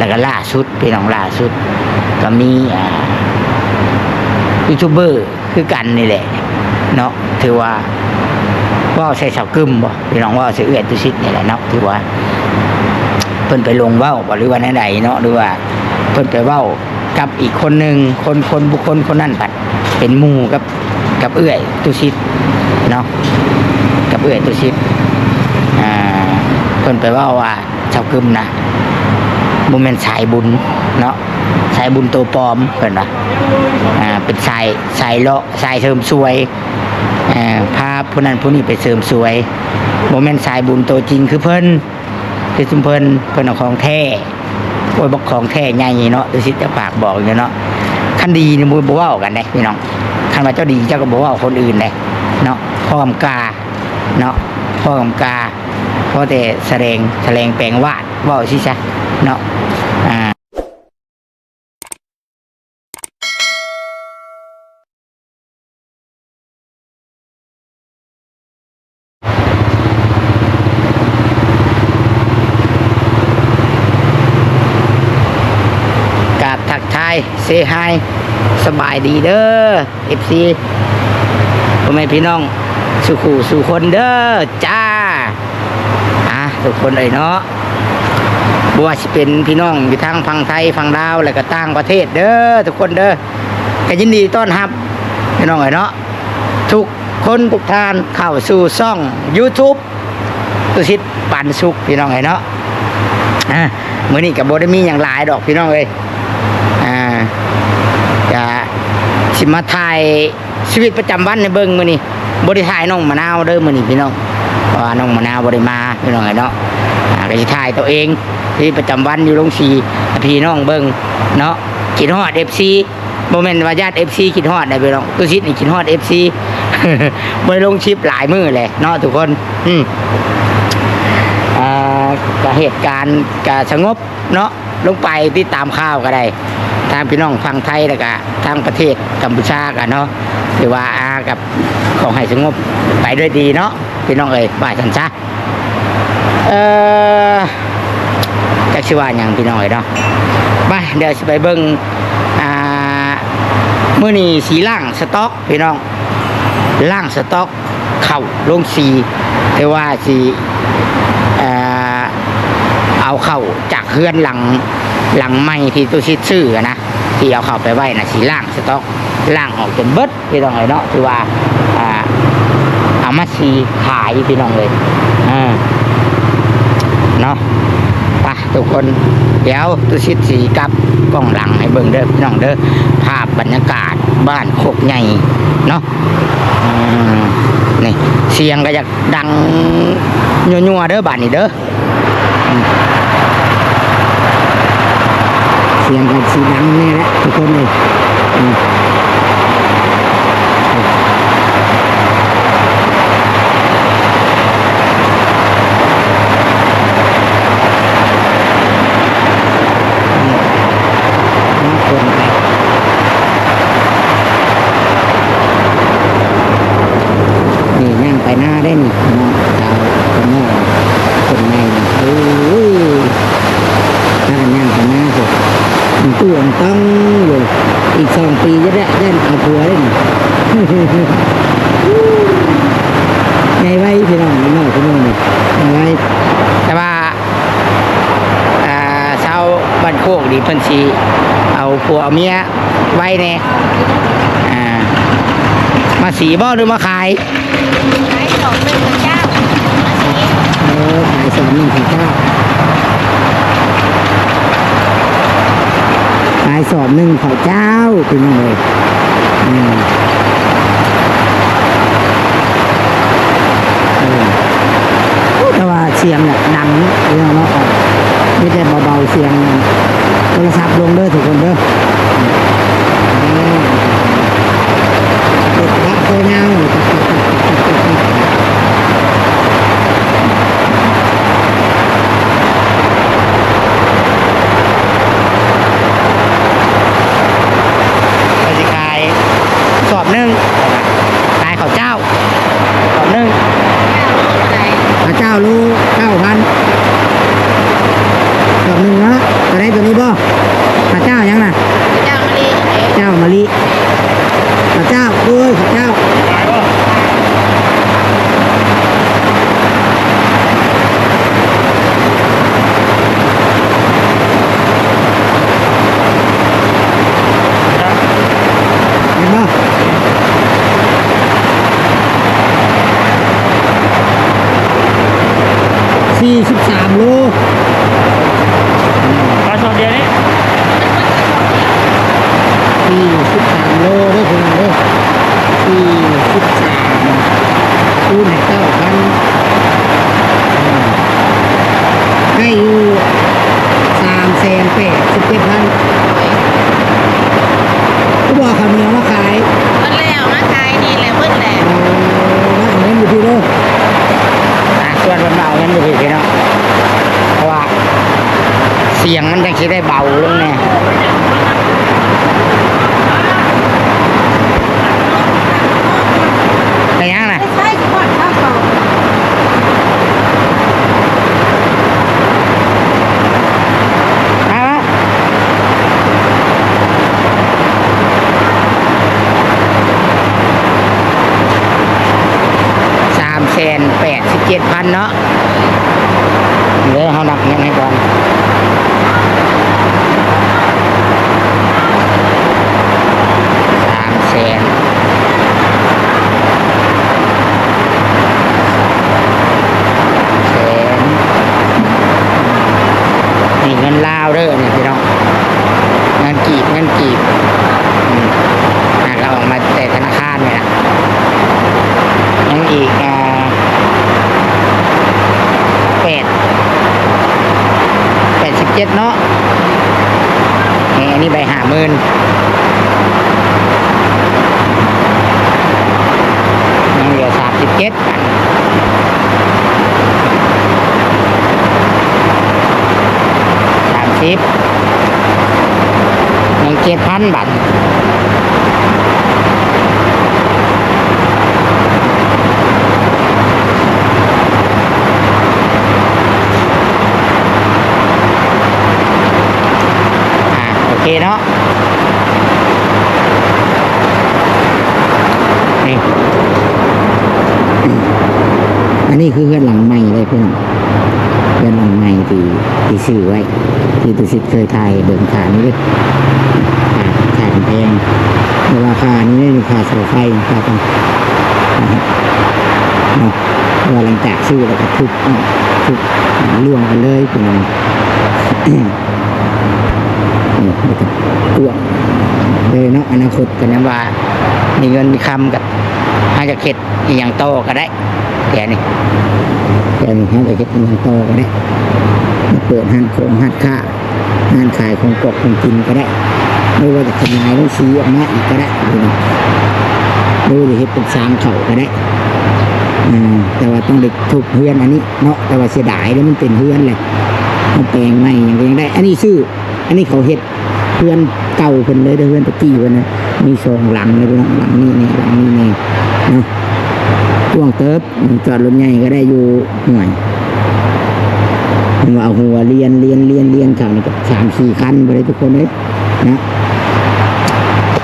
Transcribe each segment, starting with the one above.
แล้วก็ล่าสุดพี่น้องล่าสุด ก็มียูทูบเบอร์คือกันนี่แหละ เนาะถือว่าว่าใส่สาวกึมบ่พี่น้องว่าใส่เอื้อตุชิดนี่แหละเนาะถือว่าเพิ่นไปลงเว้าบ่หรือว่าไหนๆเนาะหรือว่าเพิ่นไปเว้ากับอีกคนหนึ่งคนคนบุคคลคนนั้นผัดเป็นมูกับกับเอื้อยตุชิดเนาะกับเอื้อยตุชิดอ่าเพิ่นไปเว่าว่าเจ้ากึมนะ บ่แม่นสายบุญเนาะสายบุญตัวปลอมเพิ่นว่าอ่าเป็นสายสายเลาะสายเสริมสวยอ่าพาผู้นั้นผู้นี้ไปเสริมสวยบ่แม่นสายบุญตัวจริงคือเพิ่นคือชุมเพิ่นเพิ่นเอาของแท้โอ้ยบอกของแท้ใหญ่เนาะดูสิจะปากบอกอยู่เนาะคันดีนี่บ่บ่ว้ากันเด้พี่น้องคันว่าเจ้าดีเจ้าก็บ่เว้าคนอื่นเด้เนาะพ่อกำกาเนาะพ่อกำกาเพราะแต่แสดงแสดงแปลงวาดว้าสิซะเนาะอ่า กราบทักทายเซฮายสบายดีเด้อเอฟซีพ่อแม่พี่น้องสุขูสู่คนเด้อจ้าอะทุกคนเลยเนาะบ่ว่าสิเป็นพี่น้องอยู่ทางฝั่งไทยฝั่งลาวแล้วก็ต่างประเทศเด้อทุกคนเด้อก็ยินดีต้อนรับพี่น้องเลยเนาะทุกคนทุกทานเข้าสู่ช่อง YouTube ตุสิทธิ์ปันสุขพี่น้องเลยเนาะอะมื้อนี้ก็บ่ได้มีหยังหลายดอกพี่น้องเอ้ย อ่าจะ สิมาถ่ายชีวิตประจำวันในเบิ้งมื้อนี้บ่ได้ถ่ายน้องมะนาวเด้อมื้อนี้พี่น้องเพราะว่าน้องมะนาวบ่ได้มาพี่น้องไอ้เนาะอ่าก็สิถ่ายตัวเองชีวิตประจำวันอยู่โรงสีพี่น้องเบิ่งเนาะคิดฮอด FC บ่แม่นว่าญาติ FC คิดฮอดได้พี่น้องตัวชิดนี่คิดฮอด FC บ่ได้ลงคลิปหลายมื้อเลยเนาะทุกคน อืมอ่าก็เหตุการณ์ก็สงบเนาะลงไปที่ตามข่าวก็ได้ ทางพี่น้องฟังไทยแล้วก็ทางประเทศกัมพูชากันเนาะหรือว่าอากับของให้สงบไปด้วยดีเนาะพี่น้องเอ้ยบ่ายสันซะเอ่อจักชิว่าอย่างพี่น้องเอ้ยเนาะไปเดี๋ยวสิไปเบิ่งอ่ามื้อนี้สีล่างสต็อกพี่น้องล่างสต็อกเข่าลงสีแต่ว่าสีเอ่อเอาเข้าจากเฮือนหลัง หลังไม่ที่ตู้ชิดซื้อนะที่เอาเข้าไปไว้นะสีล่างสต็อกล่างออกจนเบิดพี่น้องเลยเนาะคือว่าอ่าเอามาสีขายพี่น้องเลยอ่เนาะไปทุกคนเดี๋ยวตู้ชิดสีกับกล้องหลังให้เบิ่งเด้อพี่น้องเด้อภาพบรรยากาศบ้านโคกใหญ่เนาะอืมนี่เสียงก็จะดังนัวๆเด้อบ้านนี้เด้อ สียงกันสีดังแน่แหละทุกคนเลยอืมน่าคนไปนี่ย่างไปหน้าได้นี่เนาะชาวคนนอกคนในนี่โอ้ยถ้ากันย่างไปหน้าสิมันตู้อันต้องอยู่อีกสองปีจะได้ได้เอาผัวได้นี่ ไงไว้พี่น้องพี่น้องพี่น้องนี่ไว้แต่ว่าอ่าชาวบ้านโคกดีเพิ่นสิเอาผัวเอาเมียไว้แน่อ่ามาสีบ่หรือมาขายขายสองหนึ่งพันเก้ามเออขายสองหนึ่งพันเก้าขายสอบหนึ่งขอเจ้าเป็นยังไงอืมเออแต่ว่า เสียงเนี่ยดังเรื่องเนาะไม่ใช่เบาๆเสียงโทรศัพท์ลงเด้อทุกคนเด้ออืมเด็กรักตัวเงาตักตักตักตักตักตัก ไปสิขายสอบหนึ่งขายข้าวเจ้าสอบหนึ่ง อะไร ข้าวเจ้าลูกเก้าพันสอบหนึ่งเนาะจะได้ตัวนี้ ปดสิบเจ็ดพันก็บอกข้าวเหนียวมาขาย มันแล้วมาขายนี่แหละเพิ่นแหละ เอาเงินอยู่ที่โลกส่วนมันเบาเงินอยู่ที่พี่เนาะเพราะว่า เสียงมันยังคิดได้เบาลงแน่ไปยังน่ะ ใช่ก่อนข้าวเขา มามาสามแสนแปดสิบ เจ็ดพันเนาะเดี๋ยวเขานับเงินให้ก่อนสามแสนแสนนี่เงินลาวเด้อนี่พี่น้องเงินกีบเงินกีบอืมอะเราออกมาแต่ธนาคารเนี่ยนะยังอีกอ่าแปดแปดสิบเจ็ดเนาะนี่อันนี้ใบห้าหมื่นยังเหลือสามสิบเจ็ดกัน สิบหนึ่งเจ็ดพันบาทอ่าโอเคเนาะนี่ อันนี้คือเพื่อนหลังใหม่เลยเพื่อน เป็นหลังใหม่ที่ที่ซื้อไว้ ที่ตุสิทธิ์เคยถ่ายเบิ่งขานี้เลยขาขาแพงเวลาคานี้ไม่มีค่าเสาไฟค่าครับเนาวลาหลังจากซื้อแล้วก็ทุบออกทุบล่วงกันเลยเป็นไงตัวเลยเนาะอนาคตกันนะว่า มีเงินมีคำกับอาจจะเข็ดอย่างโตก็ได้ แค่นี้แต่หนึ่งห้างไปเก็บเงินโตก็ได้มาเปิดห้างโคงห้างค้าห้างขายของกบของกินก็ได้ไม่ว่าจะขยายหรือซีออกมาอีกก็ได้ดูนะไม่ว่าจะเฮ็ดเป็นสางเข่าก็ได้อืมแต่ว่าต้องเด็กถูกเพื่อนอันนี้เนาะแต่ว่าเสียดายแล้วมันเป็นเพื่อนเลยมันแปลงใหม่ย่างยังได้ อันนี้ซื้ออันนี้เขาเฮ็ดเพื่อนเก่าเพิ่นเลยเด้อเพื่อนตะกี้เพิ่นนะมีสองหลังเลยพี่น้องหลังนี้นี่หลังนี้นี่เนาะ ช่วงเติบจอดรถใหญ่ก็ได้อยู่หน่วยมันว่าเอาหัวเรียนเรียนเรียนเรียนเขานี่ก็สามสี่คันไปเลยทุกคนเลยนะ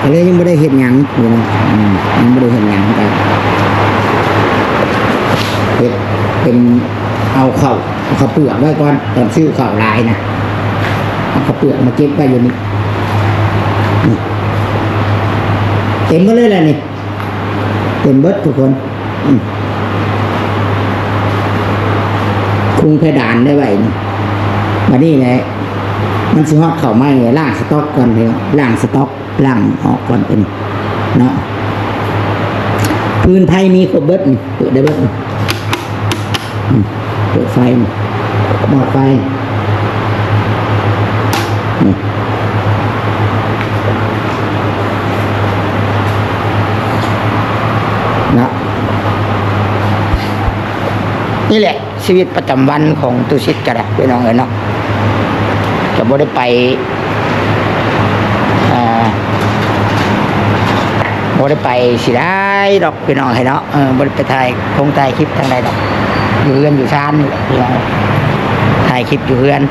ก็เลยยังไม่ได้เห็นหยังอยู่นะยังไม่ได้เห็นหยังแต่เห็ดเป็นเอาเข่าเอาข้าวเปลือกไว้ก่อนตอนซื้อข้าวลายนะเอาข้าวเปลือกมาเก็บไว้อยู่นี่เต็มหมาเลยแหละนี่เต็มเบิดทุกคน คุงเพดานได้ไว้นี่มานี่แหละมันสิฮอดเข่าไม้ล่างสต็อกก่อนเถอะล่างสต็อกล่างออกก่อนเป็นเนาะพื้นไทยมีครบเบิดเปิดได้เบิดเปิดไฟนี่หมอดไฟนี่ เนาะนี่แหละ ชีวิตประจำวันของตุชิตกระดาพี่น้องเอ๋ยเนาะจะบ่ได้ไปบ่ได้ไปสิได้ดอกพี่น้องเห็นเนาะเออบ่ได้ไปถ่ายคงถ่ายคลิปทางใดดอก อยู่เรือนอยู่ชานพี่น้องถ่ายคลิปอยู่เรือน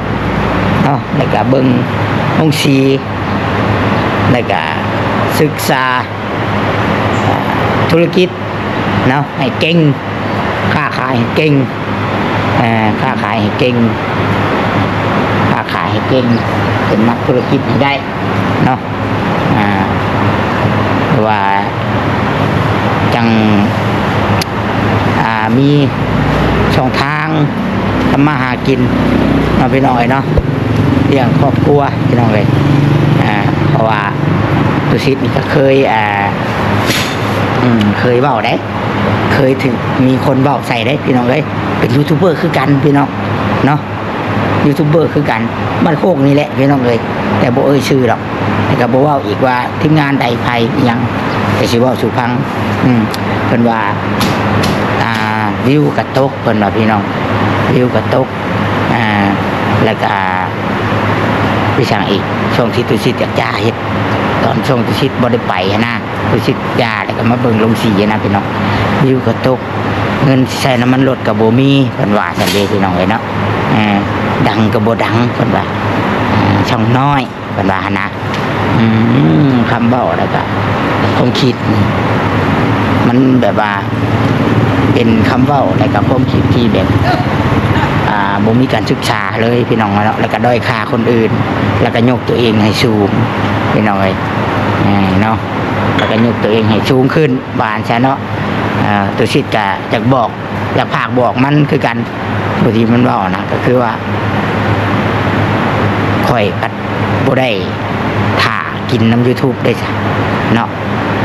เนาะแล้วก็เบิ่งองค์สีแล้วก็ศึกษาธุรกิจเนาะให้เก่งค้าขายให้เก่ง ค้าขายให้เก่งค้าขายให้เก่งเป็นนักธุรกิจให้ได้เนาะอ่าว่าจังมีช่องทางทำมาหากินเนาะพี่น้อยเนาะเลี้ยงครอบครัวพี่น้องเลยเพราะว่าตุชิตนี่ก็เคยอ่า อืมเคยเบาได้ เคยถึงมีคนเบาใส่ได้พี่น้องเลยเป็นยูทูบเบอร์คือกันพี่น้องเนาะยูทูบเบอร์คือกันมันโคกนี่แหละพี่น้องเลยแต่บ่เอ่ยชื่อหรอกแต่ก็บ่เว้าอีกว่าทีมงานใดไผอิหยังแต่สิเว้าสู่ฟัง อืมเพิ่นว่าอ่าวิวกระตกเพิ่นว่าพี่น้องวิวกระตกอ่าแล้วก็ไปสั่งอีกช่วงที่ตุสิตอยากจ้าเฮ็ด ตอนช่วงตุสิตบ่ได้ไปนนะตุสิตยาแล้วก็มาเบิ่งลงสีนะพี่น้องวิวกระตก เงินใช้น้ำมันรถกับโบมีเพิ่นว่าจังเดพี่น้องเอ้ยเนาะดังกับโบดังเพิ่นว่าช่องน้อยเพิ่นว่านะคำเบ้าแล้วก็คงคิด มันแบบว่า เป็นคำเว้าและกับความคิดที่แบบบ่มีการศึกษาเลยพี่น้องเนาะแล้วก็ด้อยค่าคนอื่น แล้วก็ยกตัวเองให้สูงพี่น้องเอ้ยอ่า เนาะแล้วก็ยกตัวเองให้สูงขึ้นบานใช่เนาะตัวชิดก็อยากบอกอยากผากบอกมันคือกันบางทีมันเว่านะก็คือว่าค่อยกัดบ่ได้ถ่ากินน้ำ YouTube ได้จ้ะเนาะ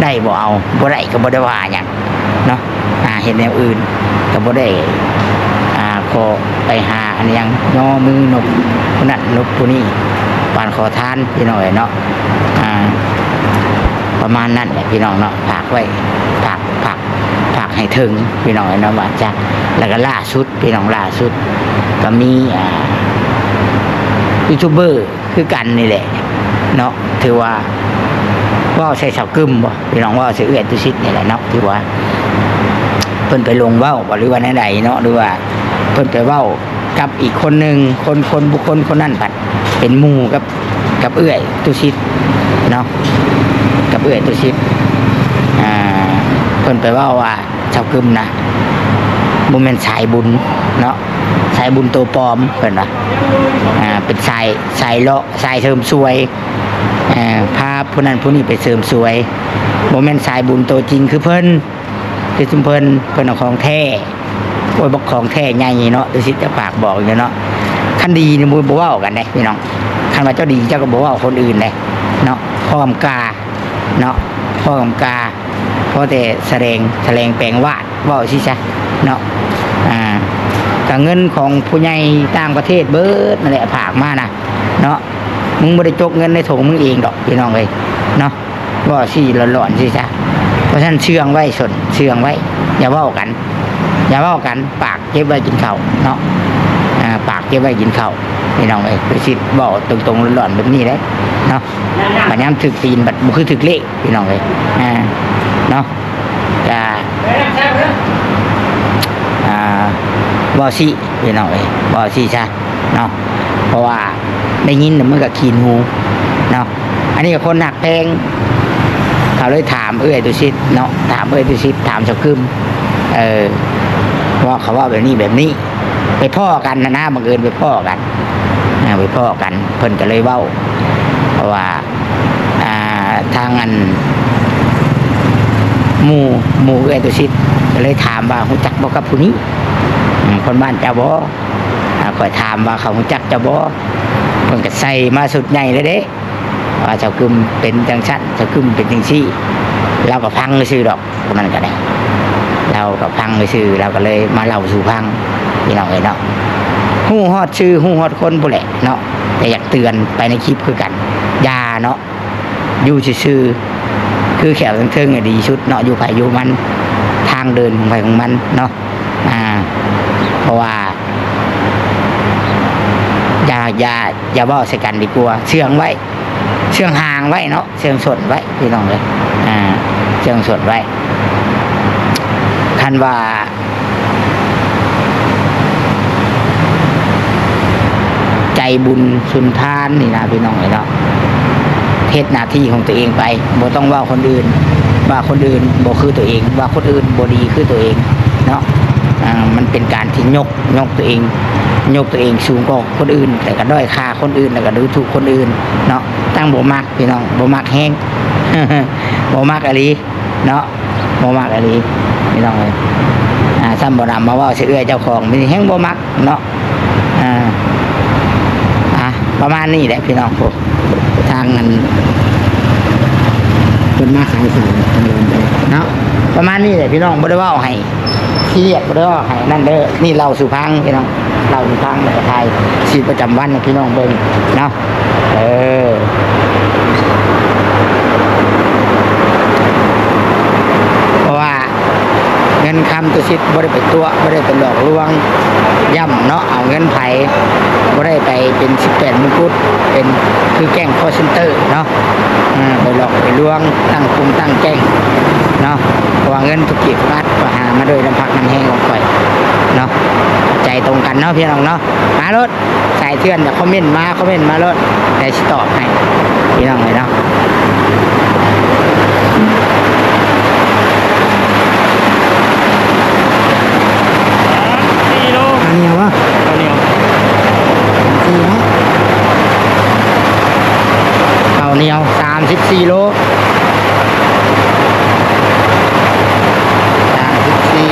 ได้บ่เอาบ่ได้ก็บ่ได้ว่าหยังเนาะอ่าเห็นแนวอื่นก็บ่ได้อ่าขอไปหาอันยังย่อมือนกนั้นนกผู้นี้ปานขอทานพี่น้อยเนาะอ่า ประมาณนั้นแหละพี่น้องเนาะฝากไว้ฝากฝากฝากให้ถึงพี่น้องเนาะว่าจะแล้วก็ล่าสุดพี่น้องล่าสุด ก็มีอ่ายูทูบเบอร์คือกันนี่แหละ เนาะถือว่าว่าใส่เสากึมบ่พี่น้องว่าใส่เอื้อนตุชิดนี่แหละเนาะถือว่าเพิ่นไปลงเว้าบ่หรือว่าใดเนาะหรือว่าเพิ่นไปเว้ากับอีกคนหนึ่งคนคนบุคคลคนนั้นผัดเป็นมูกับกับเอื้อยตุชิตเนาะ กับเอื้อยตุชิตอ่าเพิ่นไปว้าว่าชาวกึมนะบ่แม่นสายบุญเนาะสายบุญตัวปลอมเพิ่นว่าอ่าเป็นสายสายเลาะสายเสริมสวยอ่าพาผู้นั้นผู้นี้ไปเสริมสวยบ่แม่นสายบุญตัวจริงคือเพิ่นคือชุมเพิ่นเพิ่นเอาของแท้โอ้ยบอกของแท้ใหญ่เนาะดูสิจะปากบอกอยู่เนาะคันดีนี่มูบ่เว้ากันเด้พี่น้องคันว่าเจ้าดีเจ้าก็บ่เว้าคนอื่นเด้เนาะพ่อกำกา เนาะพ่อกำกาพราะแต่แสดงแสดงแปลงวาดว้าสิซะเนาะอ่าก็เงินของผู้ใหญ่ต่างประเทศเบิดนั่นแหละผากมานะเนาะมึงบ่ได้จกเงินในถุงมึงเองดอกพี่น้องเอ้ยเนาะว่าสิหลอนๆสิซะเพราะฉะนั้นเชื่องไว้สนเชื่องไว้ อย่าว้ากัน อย่าว้ากันปากเก็บไว้กินข้าเนาะ ปากเก็บไว้กินข้าวพี่น้องเอ้ยไปสิบอกตรงๆหลอนๆแบบนี้เลยเนาะบัดย้ำถึกตีนบัดบุคือถึกเลขพี่น้องเอ้ยอ่าเนาะจะอ่าบอสิพี่น้องเอ้ยบอสิซะเนาะเพราะว่าได้ยินน่ะมันก็ขีนหูเนาะอันนี้ก็คนหนักแพงเขาเลยถามเอ้ยตุชิตเนาะถามเอ้ยตุชิตถามสกึมเออว่าเขาว่าแบบนี้แบบนี้ ไปพ่อกันนะนะบังเอิญไปพ่อกันนะไปพ่อกัน เพิ่นก็เลยเว้าเพราะว่าทางอันหมู่หมู่เอตุชิตก็เลยถามว่าหูจักบ่กับผู้นี้คนบ้านเจ้าบอคอยถามว่าเขาหูจักเจ้าบ่เพิ่นก็ใส่มาสุดใหญ่เลยเด้ว่าเจ้ากึมเป็นจังชั้นเจ้ากึมเป็นจังซี่เราก็พังเลยชื่อดอกคนนั้นก็ได้ เราก็พังเลยชื่อเราก็เลยมาเล่าสู่พัง พี่น้องเอ้ยเนาะหู้ฮอดชื่อหู้ฮอดคนบุแหละเนาะแต่อยากเตือนไปในคลิปคือกันยาเนาะอยู่ชื่อคือแขวเทิงดีชุดเนาะอยู่ไผอยู่มันทางเดินของไผของมันเนาะอ่า เพราะว่าอย่าอย่าอย่าเว่าใส่กันดีกว่าเชื่องไว้ เชื่องห่างไว้เนาะเชื่องสดไว้พี่น้องเลยอ่าเชื่องสดไว้คันว่า ใจบุญสุนทานนี่นะพี่น้องเลยเนาะเทศหน้าที่ของตัวเองไปบ่ต้องว่าคนอื่น ว่าคนอื่นบ่คือตัวเอง ว่าคนอื่นบ่ดีคือตัวเองเนาะอ่ามันเป็นการที่ยกยกตัวเอง ยกตัวเองสูงกว่าคนอื่น แต่ก็ด้อยค่าคนอื่นแล้วก็ดูถูกคนอื่น เนาะตั้งบ่มักพี่น้องบ่มักแห้งบ่มักอะไรเนาะบ่มักอะไรพี่น้องเลยอ่าซ้ำบ่นำมาเว่าสิเอื้อเจ้าของมีแห้งบ่มักเนาะอ่าอะ ประมาณนี้แหละพี่น้องพวกทางนั้นเป็นมาขายของทางเดินไปเนาะประมาณนี้แหละพี่น้องบ่ได้เว่าให้ขี้เกียจบ่เด้อให้นั่นเด้อนี่เราสุพังพี่น้องเราสุพังแล้วก็ไทยชีวิตประจำวันให้พี่น้องเบิ่งเนาะเออ เพราะว่าเงินคำตัวชิดบ่ได้ไปตัวบ่ได้ไปหลอกลวงย่ำเนาะเอาเงินไผบ่ได้ไปเป็น18มงกุฎเป็นคือแก๊งคอเซ็นเตอร์เนาะไปหลอกไปลวงตั้งกลุ่มตั้งแก๊งเนาะเพราะว่าเงินทุกกีบรัดก็หามาโดยน้ำพักน้ำแห้งของข่อยเนาะใจตรงกันเนาะพี่น้องเนาะมารถใส่เทือนอย่คอมเมนต์มาคอมเมนต์มารถแต่สิตอบให้พี่น้องเลยเนาะ สี่โล อันนี้ วะข้าวเหนียวสี่นะข้าวเหนียวสามสิบสี่โลสามสิบสี่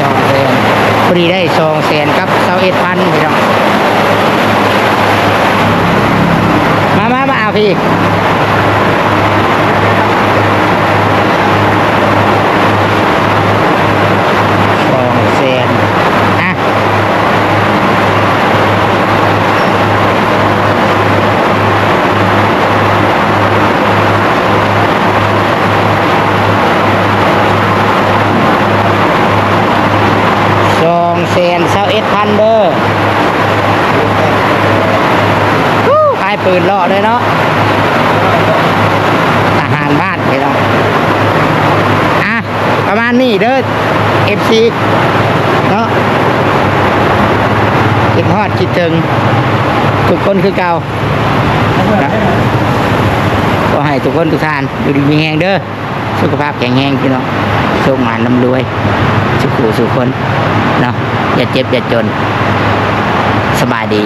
สองแสนพอดีได้สองแสนกับเสาเอ็ดพันพี่น้องมามามาเอาพี่ ส องแสนอะสองแสนเศร้าเอ็ดพันเด้อฮู้ขายปืนเลาะเลยเนาะทหารบ้านพี่น้องอะประมาณนี้เด้อ FC เนาะคิดฮอดคิดถึงทุกคนคือเก่าก็ให้ทุกคนทุกท่านอยู่ดีมีแหงเด้อสุขภาพแข็งแรงพี่น้องโชคมานลำรวย สุขูสุขคนเนาะอย่าเจ็บอย่าจนสบายดี